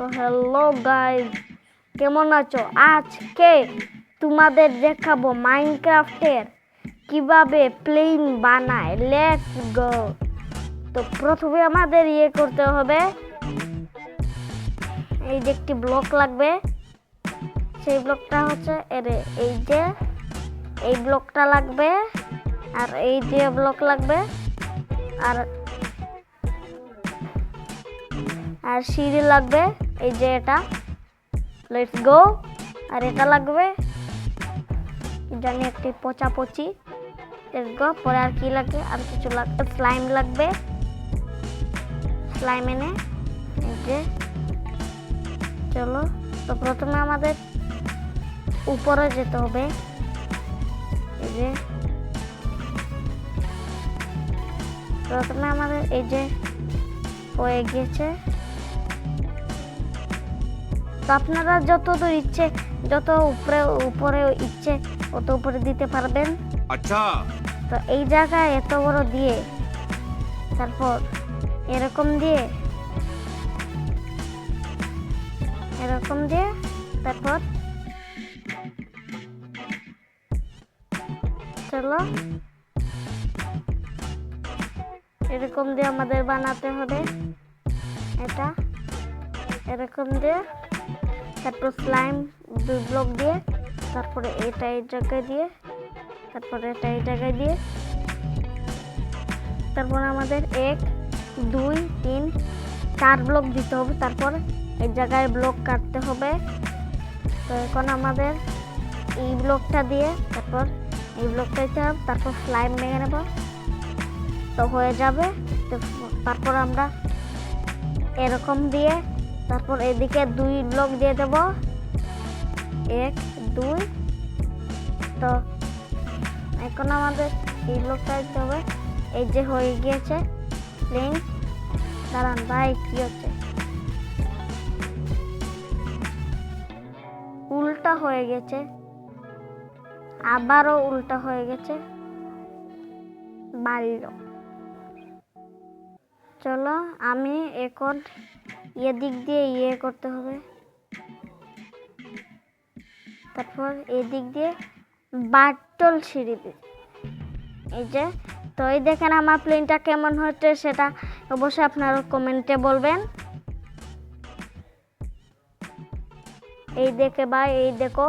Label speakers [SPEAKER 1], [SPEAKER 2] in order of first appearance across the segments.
[SPEAKER 1] তো hello guys কেমন আছো? আজকে তোমাদের দেখাবো মাইনক্রাফটের কীভাবে প্লেন বানায়। লেটস গো তো প্রথমে আমাদের ইয়ে করতে হবে। এই যে একটি ব্লক লাগবে। সেই ব্লকটা হচ্ছে এরে এই যে, এই ব্লকটা লাগবে আর এই যে ব্লক লাগবে আর আর সিঁড়ি লাগবে। এই যে এটা। লেটস গো আর এটা লাগবে। জানি একটি পচা পচি। লেটস গো পরে আর কি লাগবে আর কিছু লাগবে স্লাইম লাগবে। স্লাইম এনে। এই যে। চলো। তো প্রথমে আমাদের উপরে যেতে হবে। এই যে। প্রথমে আমাদের এই যে হয়ে গিয়েছে। তো আপনারা যতদূর ইচ্ছে যত উপরে উপরে ইচ্ছে অত উপরে দিতে পারবেন।
[SPEAKER 2] আচ্ছা।
[SPEAKER 1] তো এই জায়গা এত বড় দিয়ে তারপর এরকম দিয়ে এরকম দিয়ে তারপর চলো। এরকম দিয়ে আমাদের বানাতে হবে। এটা এরকম দিয়ে। তারপর স্লাইম দুই ব্লক দিয়ে, তারপরে এটা এই জায়গায় দিয়ে, তারপরে এটা এই জায়গায় দিয়ে, তারপর আমাদের এক, দুই, তিন, চার ব্লক দিতে হবে। তারপর এই জায়গায় ব্লক কাটতে হবে। তো এখন আমাদের এই ব্লকটা দিয়ে, তারপর এই ব্লকটা দিতে হবে। তারপর স্লাইম ভেঙে নেব। তো হয়ে যাবে। তো তারপর আমরা এরকম দিয়ে তারপর এদিকে দুই ব্লক দিয়ে দেব। এক, দুই। তো এখন আমাদের এই ব্লকটা দিতে হবে। এই যে হয়ে গিয়েছে প্লেন দাঁড়ান ভাই, কি হচ্ছে? উল্টা হয়ে গেছে। আবারও উল্টা হয়ে গেছে। বাড়ির চলো, আমি এখন এদিক দিয়ে ইয়ে করতে হবে। তারপর এদিক দিয়ে বাটল সিঁড়ি এই যে, তো এই দেখেন আমার প্লেনটা কেমন হচ্ছে সেটা অবশ্যই আপনারা কমেন্টে বলবেন। এই দেখে ভাই, এই দেখো।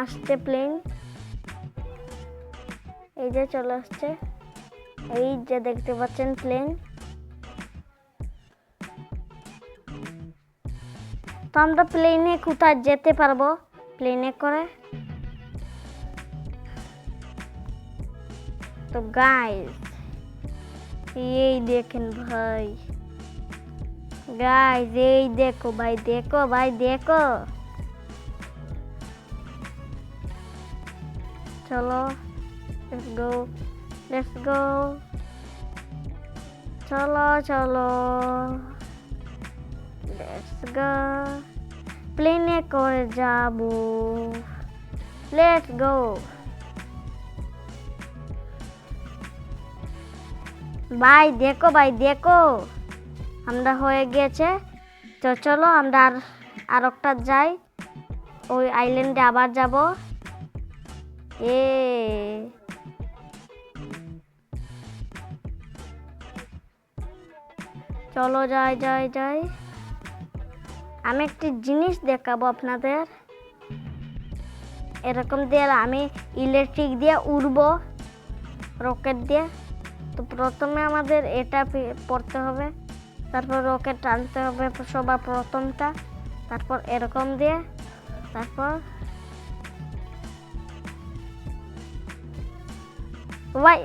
[SPEAKER 1] আসছে প্লেন এই যে চলে আসছে। এই যে দেখতে পাচ্ছেন প্লেন তো আমরা প্লেনে কোথায় যেতে পারব? প্লেনে করে? তো গাইস এই দেখেন ভাই। গাইস এই দেখো ভাই দেখো ভাই, দেখো। চলো গো লেটস গো চলো চলো। লেটস গো প্লেনে করে যাব লেটস গো ভাই দেখো ভাই দেখো আমরা হয়ে গিয়েছে তো চলো আমরা আর আর একটা যাই ওই আইল্যান্ডে আবার যাব এ চলো যাই যাই যাই আমি একটি জিনিস দেখাবো আপনাদের। এরকম দিয়ে আমি ইলেকট্রিক দিয়ে উড়বো রকেট দিয়ে। তো প্রথমে আমাদের এটা পড়তে হবে, তারপর রকেট টানতে হবে সবার প্রথমটা, তারপর এরকম দিয়ে, তারপর ভাই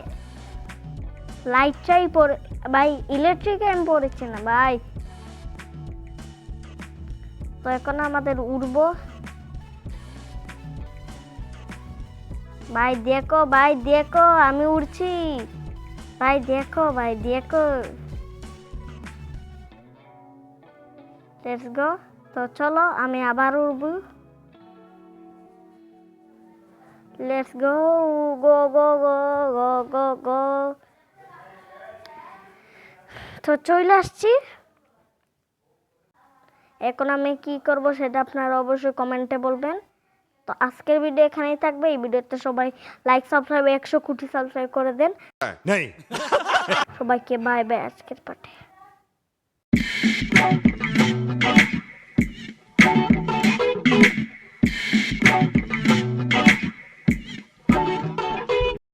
[SPEAKER 1] লাইটটাই পড়ে ভাই ইলেকট্রিক আমি পড়েছি না, ভাই। তো এখন আমাদের উড়বো। ভাই দেখো ভাই দেখো, আমি উড়ছি। ভাই দেখো ভাই দেখো। লেটস গো তো চলো, আমি আবার উড়ব। লেটস গো গো গো গো গো গো গো তো চলে আসছি। এখন আমি কি করব সেটা আপনারা অবশ্যই কমেন্টে বলবেন। তো আজকের ভিডিও এখানেই থাকবে। এই ভিডিওতে সবাই লাইক সাবস্ক্রাইব একশো কোটি সাবস্ক্রাইব করে দেন।
[SPEAKER 2] नहीं
[SPEAKER 1] সবাইকে বাই বাই আজকের পাঠে।